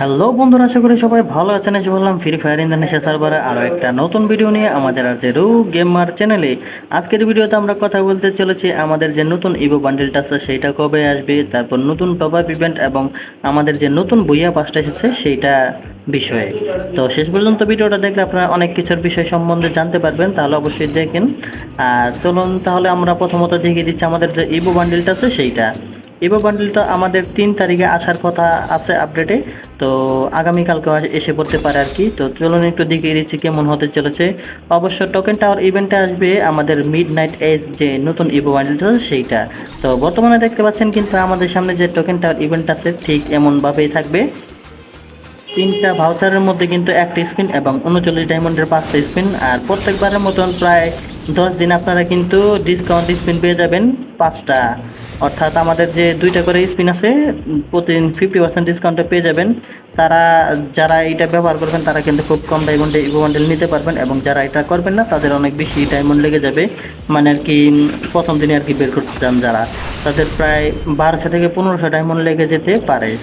Hello বন্ধুরা, আশা করি সবাই ভালো আছেন। এসে বললাম ফ্রি ফায়ার ইন্টারনেশনাল সার্ভারে আরও একটা নতুন ভিডিও নিয়ে আমাদের আর যে রু গেমার চ্যানেলে আজকের ভিডিওতে আমরা কথা বলতে চলেছি। আমাদের যে নতুন ইভো বান্ডেলটা আছে, সেইটা কবে আসবে, তারপর নতুন টপ আপ ইভেন্ট এবং আমাদের যে নতুন বইয়া পাসটা এসেছে, সেইটা বিষয়ে। তো শেষ পর্যন্ত ভিডিওটা দেখলে আপনারা অনেক কিছুর বিষয় সম্বন্ধে জানতে পারবেন, তাহলে অবশ্যই দেখেন। আর চলুন, তাহলে আমরা প্রথমত দেখিয়ে দিচ্ছি আমাদের যে ইভো বান্ডেলটা আছে, সেইটা। ইভো বান্ডেলটা আমাদের তিন তারিখে আসার কথা আছে আপডেটে তো আগামীকালকে এসে পড়তে পারে আর কি। তো চলুন একটু দেখিয়ে দিচ্ছি কেমন হতে চলেছে। অবশ্য টোকেন টাওয়ার ইভেন্টে আসবে আমাদের মিড নাইট এজ যে নতুন ইভো বান্ডেলটা সেইটা। তো বর্তমানে দেখতে পাচ্ছেন কিন্তু আমাদের সামনে যে টোকেন টাওয়ার ইভেন্ট আছে ঠিক এমনভাবেই থাকবে। তিনটা ভাউচারের মধ্যে কিন্তু একটা স্পিন এবং উনচল্লিশ ডায়মন্ডের পাঁচটা স্পিন, আর প্রত্যেকবারের মতন প্রায় দশ দিন আপনারা কিন্তু ডিসকাউন্ট স্পিন পেয়ে যাবেন পাঁচটা। অর্থাৎ আমাদের যে দুইটা করে স্পিন আছে, প্রতিদিন ফিফটি পার্সেন্ট ডিসকাউন্টে পেয়ে যাবেন। তারা, যারা এটা ব্যবহার করবেন, তারা কিন্তু খুব কম ডায়মন্ডে ইভো বান্ডেল নিতে পারবেন এবং যারা এটা করবেন না, তাদের অনেক বেশি ডায়মন্ড লেগে যাবে। মানে আর কি, প্রথম দিনে আর কি বের করতে চান যারা। তাদের প্রায় বারোশো থেকে পনেরোশো ডায়মন্ড লেগে যেতে পারে।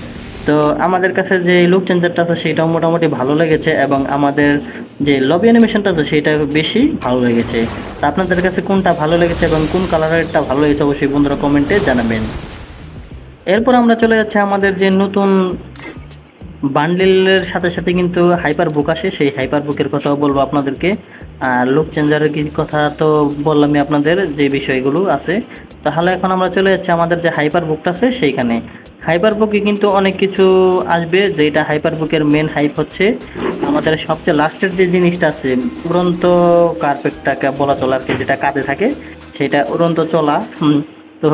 তো আমাদের কাছে যে লুক চেঞ্জারটা আছে, সেটাও মোটামুটি ভালো লেগেছে এবং আমাদের যে লবি অ্যানিমেশনটা আছে, সেটা বেশি ভালো লেগেছে। তো আপনাদের কাছে কোনটা ভালো লেগেছে এবং কোন কালারেরটা ভালো লেগেছে, অবশ্যই বন্ধুরা কমেন্টে জানাবেন। এরপর আমরা চলে যাচ্ছি আমাদের যে নতুন বান্ডেলের সাথে সাথে কিন্তু হাইপার বুক আসে। সেই হাইপার বুকের কথাও বলব আপনাদেরকে। আর লুক চেঞ্জারের কথা তো বললামই আপনাদের যে বিষয়গুলো আছে। তাহলে এখন আমরা চলে যাচ্ছি আমাদের যে হাইপার বুকটা আছে, সেইখানে। হাইপার বুকে কিন্তু অনেক কিছু আসবে যেটা হাইপার বুকের মেন হাইপ হচ্ছে। আমাদের সবচেয়ে লাস্টের যে জিনিসটা আছে, উড়ন্ত কার্পেটটাকে বলা চলার কি, যেটা কাঁধে থাকে, সেটা উড়ন্ত চলা। তো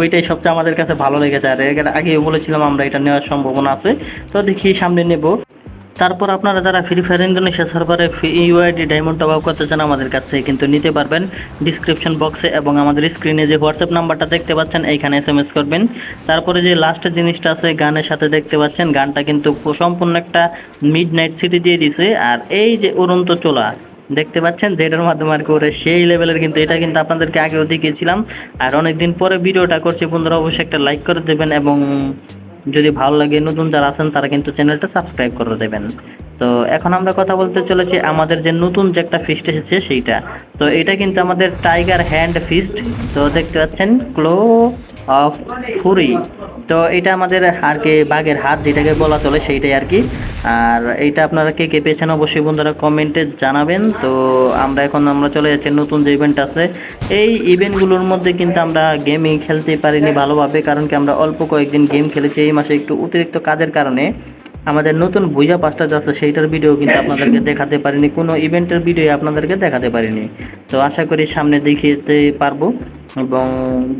ওইটাই সবচেয়ে আমাদের কাছে ভালো লেগেছে। আর এর আগেও বলেছিলাম আমরা এটা নেওয়ার সম্ভাবনা আছে। তো দেখি সামনে নেব। তারপর আপনারা যারা ফ্রি ফায়ার ইন্দোনেশিয়া সার্ভারে ইউআইডি ডায়মন্ড টপ আপ করতে চান আমাদের কাছ কিন্তু নিতে পারবেন। ডিসক্রিপশন বক্সে এবং আমাদের স্ক্রিনে যে হোয়াটসঅ্যাপ নাম্বারটা দেখতে পাচ্ছেন, এইখানে এস এম এস করবেন। তারপরে যে লাস্টের জিনিসটা আছে, গানের সাথে দেখতে পাচ্ছেন, গানটা কিন্তু সম্পূর্ণ একটা মিড নাইট সিটি দিয়ে দিছে। আর এই যে উড়ন্ত চোলা, দেখতে পাচ্ছেন, যেটার মাধ্যমে আর কি ওরা সেই লেভেলের কিন্তু এটা কিন্তু আপনাদেরকে আগেও দেখিয়েছিলাম। আর অনেকদিন পরে ভিডিওটা করছি, বন্ধুরা, অবশ্যই একটা লাইক করে দেবেন এবং যদি ভালো লাগে, নতুন যারা আছেন, তারা কিন্তু চ্যানেলটা সাবস্ক্রাইব করে দেবেন। তো এখন আমরা কথা বলতে চলেছি আমাদের যে নতুন যে একটা ফিস্ট এসেছে, সেইটা। তো এটা কিন্তু আমাদের টাইগার হ্যান্ড ফিস্ট তো দেখতে পাচ্ছেন ক্লো অফ ফুরি তো এটা আমাদের আর কি বাঘের হাত যেটাকে বলা চলে সেইটাই আর কি। আর এইটা আপনারা কে কে পেয়েছেন অবশ্যই বন্ধুরা কমেন্টে জানাবেন। তো আমরা এখন আমরা চলে যাচ্ছি, নতুন যে ইভেন্ট আছে, এই ইভেন্টগুলোর মধ্যে কিন্তু আমরা গেমই খেলতে পারিনি ভালোভাবে, কারণ কি আমরা অল্প কয়েকদিন গেম খেলেছি, এই মাসে একটু অতিরিক্ত কাজের কারণে। আমাদের নতুন বুঝা পাঁচটা যে আছে, সেইটার ভিডিও কিন্তু আপনাদেরকে দেখাতে পারিনি, কোনো ইভেন্টের ভিডিও আপনাদেরকে দেখাতে পারিনি। তো আশা করি সামনে দেখিয়ে পারব। এবং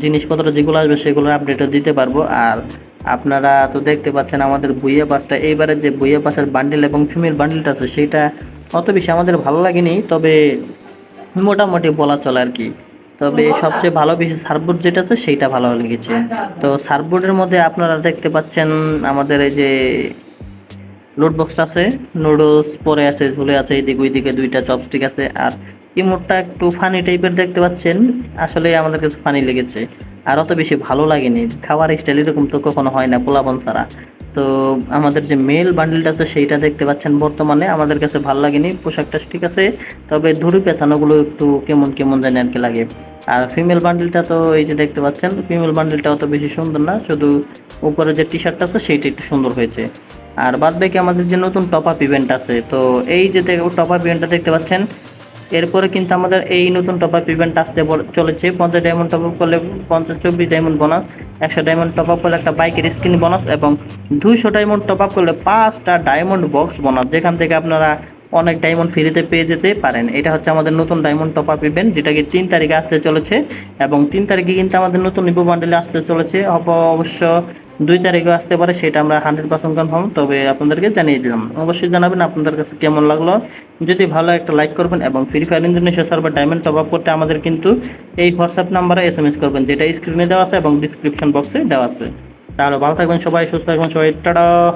জিনিসপত্র যেগুলো আসবে সেগুলোর আপডেটও দিতে পারব। আর আপনারা তো দেখতে পাচ্ছেন আমাদের বইয়া পাসটা এইবারের যে বইয়া পাসের বান্ডিল এবং ফিমেল বান্ডিলটা আছে, সেটা অত বেশি আমাদের ভালো লাগেনি, তবে মোটামুটি বলা চলে আর কি। তবে সবচেয়ে ভালো বেশি সার্ফবোর্ড যেটা আছে, সেইটা ভালো লেগেছে। তো সার্ফবোর্ডের মধ্যে আপনারা দেখতে পাচ্ছেন আমাদের এই যে লোড বক্সটা আছে নুডলস পরে আছে, ঝুলে আছে এইদিকে ওইদিকে দুইটা চপস্টিক আছে। আর ইমোটটা একটু ফানি টাইপের দেখতে পাচ্ছেন। আসলে আমাদের কাছে ফানি লেগেছে। আর অত বেশি ভালো লাগেনি। খাওয়ার স্টাইল এরকম তো কখনো হয় না পোলাপন ছাড়া। তো আমাদের যে মেল বান্ডিলটা আছে, সেইটা দেখতে পাচ্ছেন বর্তমানে। আমাদের কাছে ভালো লাগেনি, পোশাকটা ঠিক আছে। তবে ধুরি পেছানোগুলো একটু কেমন কেমন জানি আর কি লাগে। আর ফিমেল বান্ডিলটা তো এই যে দেখতে পাচ্ছেন ফিমেল বান্ডিলটা অত বেশি সুন্দর না। শুধু উপরে যে টি শার্টটা আছে, সেইটা একটু সুন্দর হয়েছে। আর বাদ বাকি আমাদের যে নতুন টপ আপ ইভেন্ট আছে, তো এই যে টপ আপ ইভেন্টটা দেখতে পাচ্ছেন এরপরে কিন্তু আমাদের এই নতুন টপ আপ ইভেন্ট আসতে চলেছে। পঞ্চাশ ডায়মন্ড টপ আপ করলে পঞ্চাশ, চব্বিশ ডায়মন্ড বোনাস একশো ডায়মন্ড টপ আপ করলে একটা বাইকের স্ক্রিন বোনাস এবং দুইশো ডায়মন্ড টপ আপ করলে পাঁচটা ডায়মন্ড বক্স বোনাস যেখান থেকে আপনারা অনেক ডায়মন্ড ফ্রিতে পেয়ে যেতে পারেন। এটা হচ্ছে আমাদের নতুন ডায়মন্ড টপ আপ ইভেন্ট যেটাকে তিন তারিখে আসতে চলেছে এবং তিন তারিখে কিন্তু আমাদের নতুন নিপো বান্ডেলে আসতে চলেছে। অব- অবশ্য দুই তারিখে আসতে পারে, সেটা আমরা হান্ড্রেড পার্সেন্ট কনফার্ম তবে আপনাদেরকে জানিয়ে দিলাম। অবশ্যই জানাবেন আপনাদের কাছে কেমন লাগল। যদি ভালো একটা লাইক করবেন এবং free fire Indonesia server diamond top up করতে আমাদের কিন্তু এই হোয়াটসঅ্যাপ নাম্বারে এস এম এস করবেন, যেটা স্ক্রিনে দেওয়া আছে এবং ডিসক্রিপশন বক্সে দেওয়া আছে। তাহলে ভালো থাকবেন সবাই, সুস্থ থাকবেন সবাই, টাটা!